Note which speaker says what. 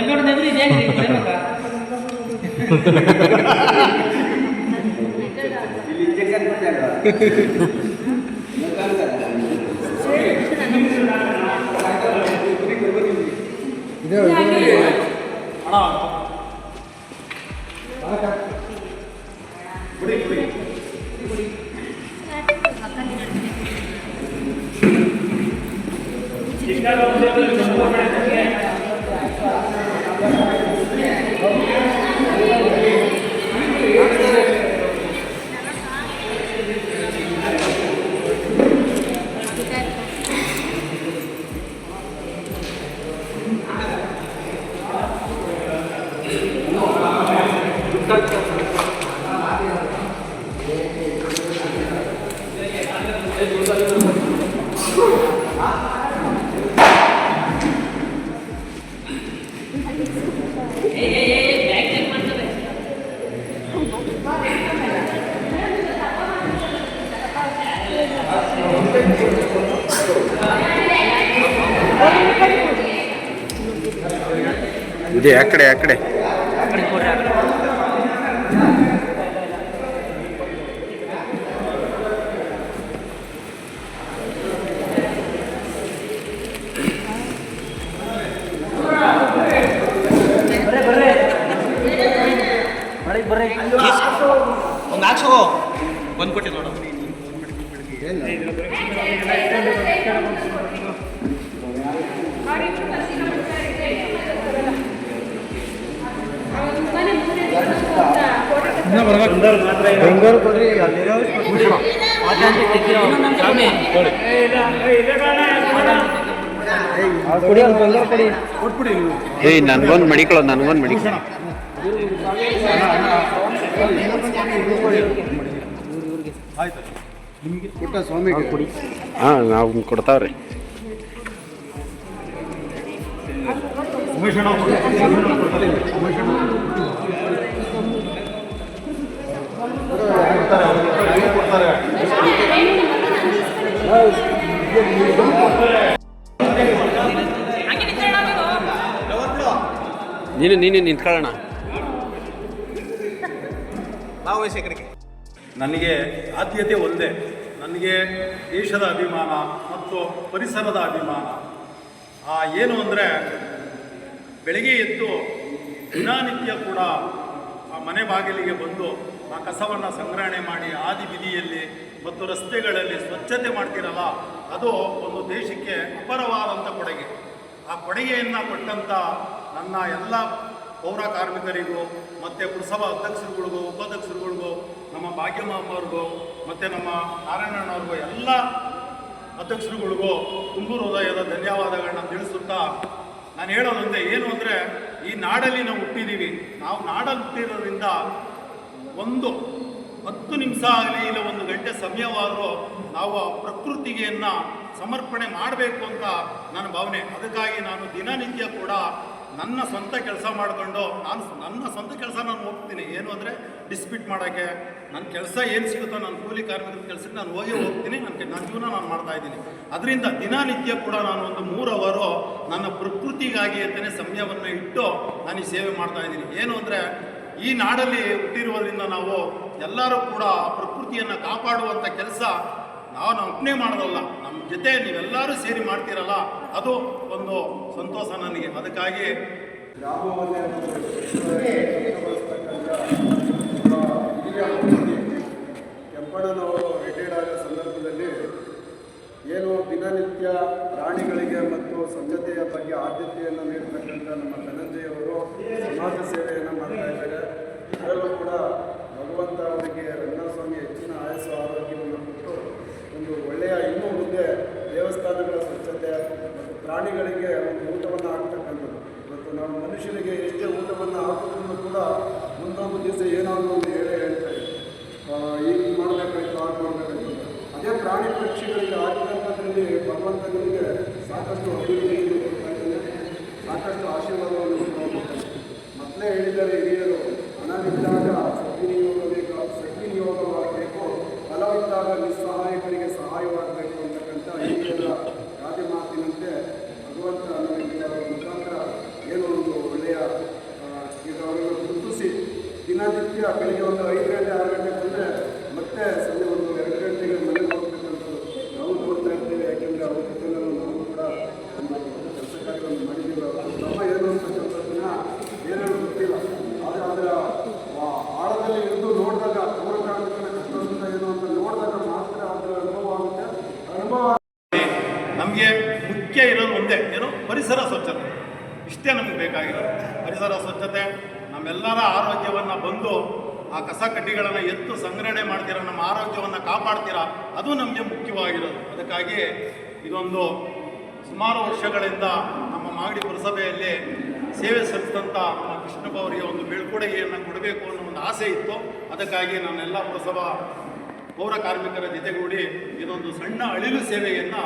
Speaker 1: എന്നോട് നെതിരി ഇതാ.
Speaker 2: ಇದೆ ಆ ಕಡೆ ಆ ಕಡೆ
Speaker 1: ಆ ಕಡೆ ಕೊಡ್ರಿ, ಆ ಕಡೆ.
Speaker 3: ಒಂದು ಹಾಕ್ಸೋ ಬಂದ್ಕೊಟ್ಟಿ
Speaker 2: ಏಯ್ ನನ್ಗೊಂದು ಮಡಿಕೊಳ್ಳೋ ನನ್ಗೊಂದು ಮಡಿಕೊಳ್ಳೋ ಹಾ ನಾವು ಕೊಡ್ತಾವ್ರಿ
Speaker 1: ನೀವು.
Speaker 2: ನೀನು ನೀನು ನಿಂತ್ಕೊಳ್ಳೋಣ.
Speaker 4: ನನಗೆ ಆದ್ಯತೆ ಒಂದೇ. ನನಗೆ ದೇಶದ ಅಭಿಮಾನ ಮತ್ತು ಪರಿಸರದ ಅಭಿಮಾನ. ಆ ಏನು ಅಂದರೆ ಬೆಳಗ್ಗೆ ಎದ್ದು ದಿನನಿತ್ಯ ಕೂಡ ಮನೆ ಬಾಗಿಲಿಗೆ ಬಂದು ಆ ಕಸವನ್ನು ಸಂಗ್ರಹಣೆ ಮಾಡಿ ಆದಿ ಬೀದಿಯಲ್ಲಿ ಮತ್ತು ರಸ್ತೆಗಳಲ್ಲಿ ಸ್ವಚ್ಛತೆ ಮಾಡ್ತಿರಲ್ಲ, ಅದು ಒಂದು ದೇಶಕ್ಕೆ ಅಪರವಾದಂಥ ಕೊಡುಗೆ. ಆ ಕೊಡುಗೆಯನ್ನು ಕೊಟ್ಟಂಥ ನನ್ನ ಎಲ್ಲ ಪೌರ ಕಾರ್ಮಿಕರಿಗೂ, ಮತ್ತು ಪುರಸಭಾ ಅಧ್ಯಕ್ಷರುಗಳಿಗೂ, ಉಪಾಧ್ಯಕ್ಷರುಗಳಿಗೂ, ನಮ್ಮ ಭಾಗ್ಯಮ್ಮ ಅವ್ರಿಗೂ ಮತ್ತು ನಮ್ಮ ನಾರಾಯಣಣ್ಣವ್ರಿಗೂ, ಎಲ್ಲ ಅಧ್ಯಕ್ಷರುಗಳಿಗೂ ತುಂಬು ಹೃದಯದ ಧನ್ಯವಾದಗಳನ್ನ ತಿಳಿಸುತ್ತಾ ನಾನು ಹೇಳೋದಂತೆ ಏನು ಅಂದರೆ ಈ ನಾಡಲ್ಲಿ ನಾವು ಹುಟ್ಟಿದ್ದೀವಿ ನಾವು ನಾಡಲ್ಲಿ ಹುಟ್ಟಿರೋದ್ರಿಂದ ಒಂದು ಹತ್ತು ನಿಮಿಷ ಆಗಲಿ ಇಲ್ಲ ಒಂದು ಗಂಟೆ ಸಮಯವಾದರೂ ನಾವು ಆ ಪ್ರಕೃತಿಗೆಯನ್ನು ಸಮರ್ಪಣೆ ಮಾಡಬೇಕು ಅಂತ ನನ್ನ ಭಾವನೆ. ಅದಕ್ಕಾಗಿ ನಾನು ದಿನನಿತ್ಯ ಕೂಡ ನನ್ನ ಸ್ವಂತ ಕೆಲಸ ಮಾಡಿಕೊಂಡು ನಾನು ನನ್ನ ಸ್ವಂತ ಕೆಲಸ ನಾನು ಹೋಗ್ತೀನಿ. ಏನು ಅಂದರೆ ಡಿಸ್ಪ್ಯೂಟ್ ಮಾಡೋಕ್ಕೆ. ನನ್ನ ಕೆಲಸ ಏನು ಸಿಗುತ್ತೋ ನನ್ನ ಕೂಲಿ ಕಾರ್ಮಿಕರ ಕೆಲಸಕ್ಕೆ ನಾನು ಹೋಗಿ ಹೋಗ್ತೀನಿ. ನನಗೆ ನನ್ನ ಜೀವನ ನಾನು ಮಾಡ್ತಾ ಇದ್ದೀನಿ. ಅದರಿಂದ ದಿನನಿತ್ಯ ಕೂಡ ನಾನು ಒಂದು ಮೂರು ಅವರು ನನ್ನ ಪ್ರಕೃತಿಗಾಗಿ ಅಂತಲೇ ಸಮಯವನ್ನು ಇಟ್ಟು ನಾನು ಈ ಸೇವೆ ಮಾಡ್ತಾ ಇದ್ದೀನಿ. ಏನು ಅಂದರೆ ಈ ನಾಡಲ್ಲಿ ಹುಟ್ಟಿರುವುದರಿಂದ ನಾವು ಎಲ್ಲರೂ ಕೂಡ ಪ್ರಕೃತಿಯನ್ನು ಕಾಪಾಡುವಂಥ ಕೆಲಸ ನಾವು ಒಬ್ಬನೇ ಮಾಡೋದಲ್ಲ. ನಮ್ಮ ಜೊತೆ ನೀವೆಲ್ಲರೂ ಸೇರಿ ಮಾಡ್ತೀರಲ್ಲ, ಅದು ಒಂದು ಸಂತೋಷ ನನಗೆ. ಅದಕ್ಕಾಗಿ
Speaker 5: ಆದ ಸಂದರ್ಭದಲ್ಲಿ ಏನು ದಿನನಿತ್ಯ ಪ್ರಾಣಿಗಳಿಗೆ ಮತ್ತು ಸ್ವಚ್ಛತೆಯ ಬಗ್ಗೆ ಆದ್ಯತೆಯನ್ನು ನೀಡತಕ್ಕಂಥ ನಮ್ಮ ಧನಂಜಯವರು ಸಮಾಜ ಸೇವೆಯನ್ನು ಮಾಡ್ತಾ ಇದ್ದಾರೆ. ಅದರಲ್ಲೂ ಕೂಡ ಭಗವಂತ ಅವರಿಗೆ ರಂಗಸ್ವಾಮಿ ಹೆಚ್ಚಿನ ಆಯಸ್ಸು, ಆರೋಗ್ಯವನ್ನು ಕೊಟ್ಟು ಒಂದು ಪ್ರಾಣಿಗಳಿಗೆ ಒಂದು ಊಟವನ್ನು ಹಾಕ್ತಕ್ಕಂಥದ್ದು. ಇವತ್ತು ನಾವು ಮನುಷ್ಯನಿಗೆ ಎಷ್ಟೇ ಊಟವನ್ನು ಹಾಕೋದನ್ನು ಕೂಡ ಮುಂದೊಂದು ದಿವಸ ಏನಾದರೂ ಅಂತ ಹೇಳೇ ಹೇಳ್ತಾರೆ. ಈಗ ಮಾಡಬೇಕಾಯ್ತು ಆಗ ಮಾಡಬೇಕಾಯ್ತು ಅದೇ ಪ್ರಾಣಿ ಪಕ್ಷಿಗಳಿಗೆ ಆಗಿರ್ತಕ್ಕಂಥದ್ರಲ್ಲಿ ಭಗವಂತನಿಗೆ ಸಾಕಷ್ಟು ಅಭಿವೃದ್ಧಿಯನ್ನು ಕೊಡ್ತಾ ಇದ್ದಾನೆ ಸಾಕಷ್ಟು ಆಶೀರ್ವಾದವನ್ನು ಕೊಡ್ತಾ ಹೋಗ್ತಾನೆ. ಮೊದಲೇ ಹೇಳಿದ್ದಾರೆ ಹಿರಿಯರು ಹಣವಿದ್ದಾಗ ಸದ್ವಿನಿಯೋಗಬೇಕು ಸದ್ವಿನಿಯೋಗವಾಗಬೇಕು ಫಲವಿದ್ದಾಗ ನಿಸ್ಸಹಾಯಕರಿಗೆ ಸಹಾಯವಾಗಬೇಕು ಅಂತಕ್ಕಂಥ ಹಿರಿಯರ ಗಾದೆ ಮಾತಿನಂತೆ ಭಗವಂತ ನಮಗೆ ಇದರ ಮುಖಾಂತರ ಏನೋ ಒಂದು ಒಳ್ಳೆಯ ನಿತ್ಯ ಬೆಳಿಗ್ಗೆ ಒಂದು ಐದು ಗಂಟೆ ಆರು ಗಂಟೆ ಬಂದರೆ ಮತ್ತೆ ಸಂಜೆ ಒಂದು ಎರಡು ಗಂಟೆಗೆ ಮನೆಗೆ ಹೋಗ್ಬೇಕಂತ ನಾವು ನೋಡ್ತಾ ಇರ್ತೀವಿ ಯಾಕೆಂದರೆ ಅವ್ರ ಜೊತೆ ನಾವು ಕೂಡ ಒಂದು ಕೆಲಸ ಕಾರ್ಯವನ್ನು ಮಾಡಿದ್ದೀವಿ ಅವ್ರ ಶ್ರಮ ಏನು ಅಂತಕ್ಕಂಥದ್ದನ್ನ ಏನೇನು ಗೊತ್ತಿಲ್ಲ ಆದರೆ ಅದರ ಆ- ಆಳದಲ್ಲಿ ಇದ್ದು ನೋಡಿದಾಗ ಪೌರ ಕಾರ್ಮಿಕರ ಕಷ್ಟ ಸುಖ ಏನು ಅಂತ ನೋಡಿದಾಗ ಮಾತ್ರ ಅದರ ಅನುಭವ ಆಗುತ್ತೆ ಅನುಭವ
Speaker 4: ನಮಗೆ ಮುಖ್ಯ ಇರೋದು ಒಂದೇ ಏನು ಪರಿಸರ ಸ್ವಚ್ಛತೆ ಇಷ್ಟೇ ನಮಗೆ ಬೇಕಾಗಿರೋದು. ಪರಿಸರ ಸ್ವಚ್ಛತೆ, ನಮ್ಮೆಲ್ಲರ ಆರೋಗ್ಯವನ್ನು ಬಂದು ಆ ಕಸ ಕಡ್ಡಿಗಳನ್ನು ಎತ್ತು ಸಂಗ್ರಹಣೆ ಮಾಡ್ತೀರಾ, ನಮ್ಮ ಆರೋಗ್ಯವನ್ನು ಕಾಪಾಡ್ತೀರಾ, ಅದು ನಮಗೆ ಮುಖ್ಯವಾಗಿರೋದು. ಅದಕ್ಕಾಗಿ ಇದೊಂದು ಸುಮಾರು ವರ್ಷಗಳಿಂದ ನಮ್ಮ ಮಾಗಡಿ ಪುರಸಭೆಯಲ್ಲಿ ಸೇವೆ ಸಲ್ಲಿಸಿದಂಥ ನಮ್ಮ ಕೃಷ್ಣಪ್ಪ ಅವರಿಗೆ ಒಂದು ಬೀಳ್ಕೊಡುಗೆಯನ್ನು ಕೊಡಬೇಕು ಅನ್ನೋ ಒಂದು ಆಸೆ ಇತ್ತು. ಅದಕ್ಕಾಗಿ ನಾನೆಲ್ಲ ಪುರಸಭಾ ಪೌರ ಕಾರ್ಮಿಕರ ಜೊತೆಗೂಡಿ ಇದೊಂದು ಸಣ್ಣ ಅಳಿಲು ಸೇವೆಯನ್ನು